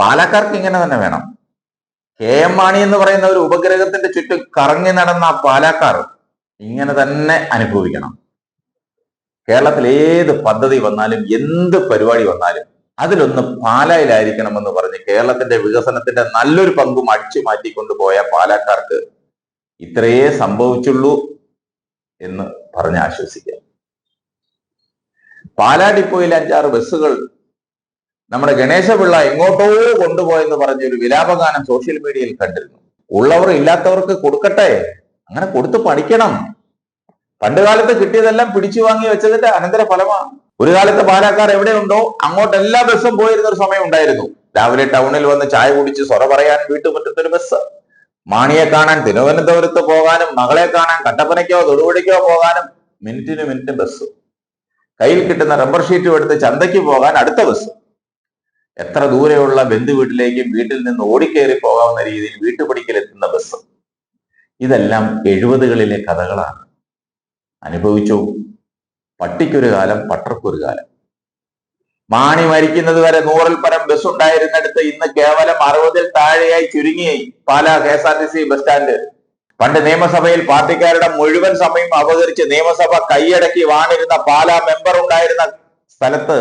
പാലക്കാർക്ക് ഇങ്ങനെ തന്നെ വേണം. കെ എം മാണി എന്ന് പറയുന്ന ഒരു ഉപഗ്രഹത്തിന്റെ ചുറ്റും കറങ്ങി നടന്ന പാലക്കാർ ഇങ്ങനെ തന്നെ അനുഭവിക്കണം. കേരളത്തിൽ ഏത് പദ്ധതി വന്നാലും എന്ത് പരിപാടി വന്നാലും അതിലൊന്ന് പാലായിലായിരിക്കണമെന്ന് പറഞ്ഞ് കേരളത്തിന്റെ വികസനത്തിന്റെ നല്ലൊരു പങ്കും അടിച്ചു മാറ്റിക്കൊണ്ട് പോയ പാലക്കാർക്ക് ഇത്രയേ സംഭവിച്ചുള്ളൂ എന്ന് പറഞ്ഞ് ആശ്വസിക്കാം. പാലാ ഡിപ്പോയിൽ അഞ്ചാറ് ബസ്സുകൾ നമ്മുടെ ഗണേശപിള്ള എങ്ങോട്ടോ കൊണ്ടുപോയെന്ന് പറഞ്ഞ ഒരു വിലാപഗാനം സോഷ്യൽ മീഡിയയിൽ കണ്ടിരുന്നു. ഉള്ളവർ ഇല്ലാത്തവർക്ക് കൊടുക്കട്ടെ? അങ്ങനെ കൊടുത്ത് പഠിക്കണം പണ്ട് കാലത്ത് കിട്ടിയതെല്ലാം പിടിച്ചു വാങ്ങി വെച്ചതിന്റെ അനന്തര ഫലമാണ് ഒരു കാലത്ത് പാലക്കാർ എവിടെയുണ്ടോ അങ്ങോട്ട് എല്ലാ ബസ്സും പോയിരുന്ന ഒരു സമയം ഉണ്ടായിരുന്നു. രാവിലെ ടൗണിൽ വന്ന് ചായ കുടിച്ച് സൊറ പറയാൻ വീട്ടുമുറ്റത്തൊരു ബസ്. മാണിയെ കാണാൻ തിരുവനന്തപുരത്ത് പോകാനും മകളെ കാണാൻ കട്ടപ്പനയ്ക്കോ തൊടുപുഴയ്ക്കോ പോകാനും മിനിറ്റിന് മിനിറ്റ് ബസ് കയ്യിൽ കിട്ടുന്ന റബ്ബർ ഷീറ്റും എടുത്ത് ചന്തയ്ക്ക് പോകാൻ അടുത്ത ബസ് എത്ര ദൂരെയുള്ള ബന്ധു വീട്ടിലേക്കും വീട്ടിൽ നിന്ന് ഓടിക്കേറി പോകാവുന്ന രീതിയിൽ വീട്ടുപടിക്കൽ എത്തുന്ന ബസ്. ഇതെല്ലാം എഴുപതുകളിലെ കഥകളാണ്. അനുഭവിച്ചു. പട്ടിക്കൊരു കാലം പട്ടർക്കൊരു കാലം. മാണി മരിക്കുന്നത് വരെ നൂറിൽ പരം ബസ് ഉണ്ടായിരുന്നിടത്ത് ഇന്ന് കേവലം അറുപതിൽ താഴെയായി ചുരുങ്ങി Pala K S R T C bus stand. പണ്ട് നിയമസഭയിൽ പാർട്ടിക്കാരുടെ മുഴുവൻ സമയം അപകരിച്ച് നിയമസഭ കൈയടക്കി വാണിരുന്ന പാലാ മെമ്പർ ഉണ്ടായിരുന്ന സ്ഥലത്ത്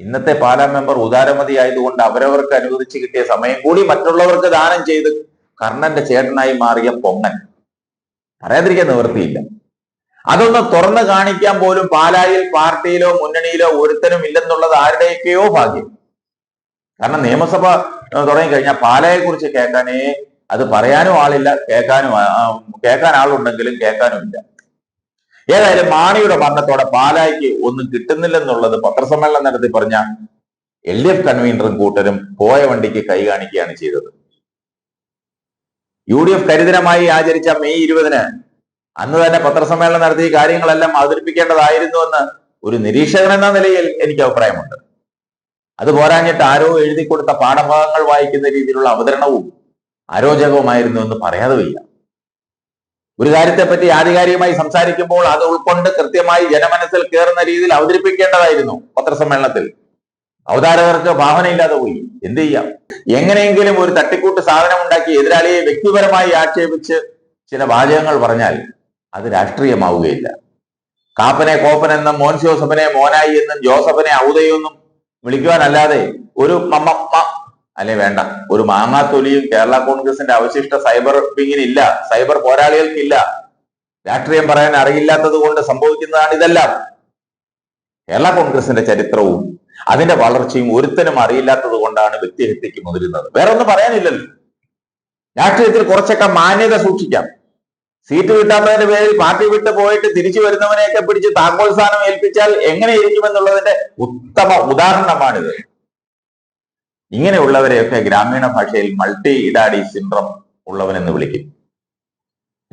ഇന്നത്തെ പാലാ മെമ്പർ ഉദാരമതി ആയതുകൊണ്ട് അവരവർക്ക് അനുവദിച്ച് കിട്ടിയ സമയം കൂടി മറ്റുള്ളവർക്ക് ദാനം ചെയ്ത് കർണന്റെ ചേട്ടനായി മാറിയ പൊങ്ങൻ. പറയാതിരിക്കാൻ നിവൃത്തിയില്ല. അതൊന്ന് തുറന്നു കാണിക്കാൻ പോലും പാലായിൽ പാർട്ടിയിലോ മുന്നണിയിലോ ഒരുത്തനും ഇല്ലെന്നുള്ളത് ആരുടെയൊക്കെയോ ഭാഗ്യം. കാരണം നിയമസഭ തുടങ്ങിക്കഴിഞ്ഞാൽ പാലയെ കുറിച്ച് കേൾക്കാനേ അത് പറയാനും ആളില്ല. കേൾക്കാനും കേൾക്കാൻ ആളുണ്ടെങ്കിലും കേൾക്കാനും ഇല്ല ഏതായാലും മാണിയുടെ മരണത്തോടെ പാലായിക്ക് ഒന്നും കിട്ടുന്നില്ലെന്നുള്ളത് പത്രസമ്മേളനം നടത്തി പറഞ്ഞ എൽ ഡി എഫ് കൺവീനറും കൂട്ടരും പോയ വണ്ടിക്ക് കൈ കാണിക്കുകയാണ് ചെയ്തത്. യു ഡി എഫ് കരിദിനമായി ആചരിച്ച മെയ് ഇരുപതിന് അന്ന് തന്നെ പത്രസമ്മേളനം നടത്തി കാര്യങ്ങളെല്ലാം അവതരിപ്പിക്കേണ്ടതായിരുന്നുവെന്ന് ഒരു നിരീക്ഷകൻ എന്ന നിലയിൽ എനിക്ക് അഭിപ്രായമുണ്ട്. അത് പോരാഞ്ഞിട്ട് ആരോ എഴുതി കൊടുത്ത പാഠഭാഗങ്ങൾ വായിക്കുന്ന രീതിയിലുള്ള അവതരണവും അരോചകവുമായിരുന്നു എന്ന് പറയാതെ വയ്യ. ഒരു കാര്യത്തെപ്പറ്റി ആധികാരികമായി സംസാരിക്കുമ്പോൾ അത് ഉൾക്കൊണ്ട് കൃത്യമായി ജനമനസ്സിൽ കയറുന്ന രീതിയിൽ അവതരിപ്പിക്കേണ്ടതായിരുന്നു പത്രസമ്മേളനത്തിൽ. അവതാരകർക്ക് ഭാവനയില്ലാതെ പോയി. എന്ത് ചെയ്യാം? എങ്ങനെയെങ്കിലും ഒരു തട്ടിക്കൂട്ട് സാധനം ഉണ്ടാക്കി എതിരാളിയെ വ്യക്തിപരമായി ആക്ഷേപിച്ച് ചില വാചകങ്ങൾ പറഞ്ഞാൽ അത് രാഷ്ട്രീയമാവുകയില്ല. കാപ്പനെ കോപ്പൻ എന്നും മോൻ ജോസഫിനെ മോനായി എന്നും ജോസഫിനെ ഔദയെന്നും വിളിക്കുവാനല്ലാതെ ഒരു അല്ലെ വേണ്ട. ഒരു മാങ്ങാത്തൊലിയും കേരള കോൺഗ്രസിന്റെ അവശിഷ്ട സൈബർ വിങ്ങിനില്ല സൈബർ പോരാളികൾക്കില്ല രാഷ്ട്രീയം പറയാൻ അറിയില്ലാത്തത് കൊണ്ട് സംഭവിക്കുന്നതാണ് ഇതെല്ലാം. കേരള കോൺഗ്രസിന്റെ ചരിത്രവും അതിന്റെ വളർച്ചയും ഒരുത്തനും അറിയില്ലാത്തത് കൊണ്ടാണ് വ്യക്തിഹത്യക്ക് മുതിരുന്നത്. വേറെ ഒന്നും പറയാനില്ലല്ലോ. രാഷ്ട്രീയത്തിൽ കുറച്ചൊക്കെ മാന്യത സൂക്ഷിക്കാം. സീറ്റ് കിട്ടാത്തതിന്റെ പേരിൽ പാർട്ടി വിട്ട് പോയിട്ട് തിരിച്ചു വരുന്നവനെയൊക്കെ പിടിച്ച് താക്കോൽ സ്ഥാനം ഏൽപ്പിച്ചാൽ എങ്ങനെ ഇരിക്കുമെന്നുള്ളതിന്റെ ഉത്തമ ഉദാഹരണമാണിത്. ഇങ്ങനെയുള്ളവരെയൊക്കെ ഗ്രാമീണ ഭാഷയിൽ മൾട്ടി ഇഡാഡി സിൻഡ്രം ഉള്ളവനെന്ന് വിളിക്കും.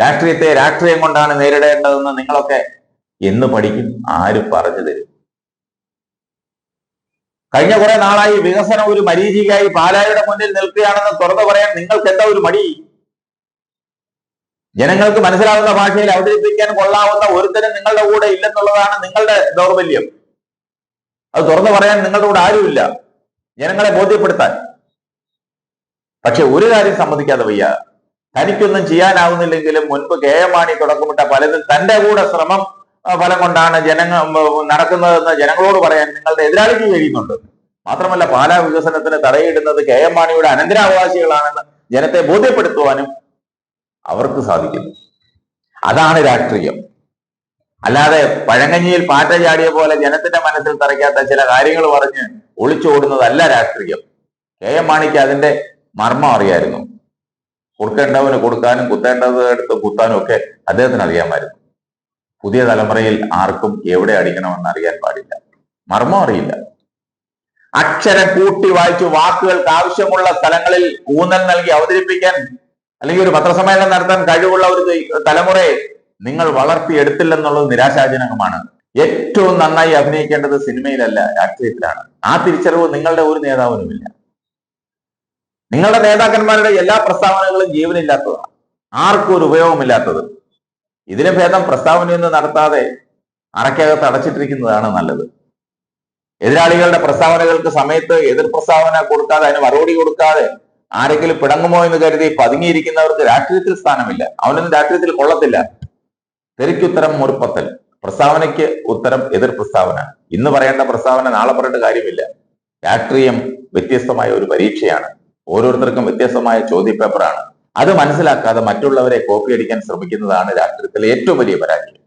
രാഷ്ട്രീയത്തെ രാഷ്ട്രീയം കൊണ്ടാണ് നേരിടേണ്ടതെന്ന് നിങ്ങളൊക്കെ എന്ന് പഠിക്കും ആര് പറഞ്ഞു തരും? കഴിഞ്ഞ കുറെ നാളായി വികസനം ഒരു മരീചികയായി പാലായുടെ മുന്നിൽ നിൽക്കുകയാണെന്ന് തുറന്നു പറയാൻ നിങ്ങൾക്ക് എന്താ ഒരു മടി? ജനങ്ങൾക്ക് മനസ്സിലാവുന്ന ഭാഷയിൽ അവതരിപ്പിക്കാൻ കൊള്ളാവുന്ന ഒരുത്തരും നിങ്ങളുടെ കൂടെ ഇല്ലെന്നുള്ളതാണ് നിങ്ങളുടെ ദൗർബല്യം. അത് തുറന്നു പറയാൻ നിങ്ങളുടെ കൂടെ ആരുമില്ല. ജനങ്ങളെ ബോധ്യപ്പെടുത്താൻ. പക്ഷെ ഒരു കാര്യം സമ്മതിക്കാതെ വയ്യ. തനിക്കൊന്നും ചെയ്യാനാവുന്നില്ലെങ്കിലും മുൻപ് കെ എം മാണി തുടക്കമിട്ട പലതും തന്റെ കൂടെ ശ്രമം ഫലം കൊണ്ടാണ് ജനങ്ങൾ നടക്കുന്നതെന്ന് ജനങ്ങളോട് പറയാൻ നിങ്ങളുടെ എതിരാളിക്ക് കഴിയുന്നുണ്ട്. മാത്രമല്ല പാലാ വികസനത്തിന് തടയിടുന്നത് കെ എം മാണിയുടെ അനന്തരാവകാശികളാണെന്ന് ജനത്തെ ബോധ്യപ്പെടുത്തുവാനും അവർക്ക് സാധിക്കുന്നു. അതാണ് രാഷ്ട്രീയം. അല്ലാതെ പഴങ്ങഞ്ഞിയിൽ പാറ്റ ചാടിയ പോലെ ജനത്തിന്റെ മനസ്സിൽ തറയ്ക്കാത്ത ചില കാര്യങ്ങൾ പറഞ്ഞ് ഒളിച്ചോടുന്നതല്ല രാഷ്ട്രീയം. കെ എം മാണിക്ക് അതിന്റെ മർമ്മം അറിയായിരുന്നു. കൊടുക്കേണ്ടവന് കൊടുക്കാനും കുത്തേണ്ടത് എടുത്ത് കുത്താനും ഒക്കെ അദ്ദേഹത്തിന് അറിയാമായിരുന്നു. പുതിയ തലമുറയിൽ ആർക്കും എവിടെ അടിക്കണമെന്ന് അറിയാൻ പാടില്ല. മർമ്മം അറിയില്ല. അക്ഷരം കൂട്ടി വായിച്ച് വാക്കുകൾക്ക് ആവശ്യമുള്ള സ്ഥലങ്ങളിൽ ഊന്നൽ നൽകി അവതരിപ്പിക്കാൻ അല്ലെങ്കിൽ ഒരു പത്രസമ്മേളനം നടത്താൻ കഴിവുള്ള ഒരു തലമുറയെ നിങ്ങൾ വളർത്തിയെടുത്തില്ലെന്നുള്ളത് നിരാശാജനകമാണ്. ഏറ്റവും നന്നായി അഭിനയിക്കേണ്ടത് സിനിമയിലല്ല രാഷ്ട്രീയത്തിലാണ്. ആ തിരിച്ചറിവ് നിങ്ങളുടെ ഒരു നേതാവിനുമില്ല. നിങ്ങളുടെ നേതാക്കന്മാരുടെ എല്ലാ പ്രസ്താവനകളും ജീവനില്ലാത്തതാണ്. ആർക്കും ഒരു ഉപയോഗമില്ലാത്തത്. ഇതിന് ഭേദം പ്രസ്താവനയൊന്നും നടത്താതെ അറയ്ക്കകത്ത് അടച്ചിട്ടിരിക്കുന്നതാണ് നല്ലത്. എതിരാളികളുടെ പ്രസ്താവനകൾക്ക് സമയത്ത് എതിർ പ്രസ്താവന കൊടുക്കാതെ അതിന് മറുപടി കൊടുക്കാതെ ആരെങ്കിലും പിടങ്ങുമോ എന്ന് കരുതി പതുങ്ങിയിരിക്കുന്നവർക്ക് രാഷ്ട്രീയത്തിൽ സ്ഥാനമില്ല. അവനൊന്നും രാഷ്ട്രീയത്തിൽ കൊള്ളത്തില്ല. തെറിക്കുത്തരം മുറിപ്പത്തൽ. പ്രസ്താവനയ്ക്ക് ഉത്തരം എതിർ പ്രസ്താവന. ഇന്ന് പറയേണ്ട പ്രസ്താവന നാളെ പറയേണ്ട കാര്യമില്ല. രാഷ്ട്രീയം വ്യത്യസ്തമായ ഒരു പരീക്ഷയാണ്. ഓരോരുത്തർക്കും വ്യത്യസ്തമായ ചോദ്യപേപ്പറാണ്. അത് മനസ്സിലാക്കാതെ മറ്റുള്ളവരെ കോപ്പി അടിക്കാൻ ശ്രമിക്കുന്നതാണ് രാഷ്ട്രീയത്തിലെ ഏറ്റവും വലിയ പരാജയം.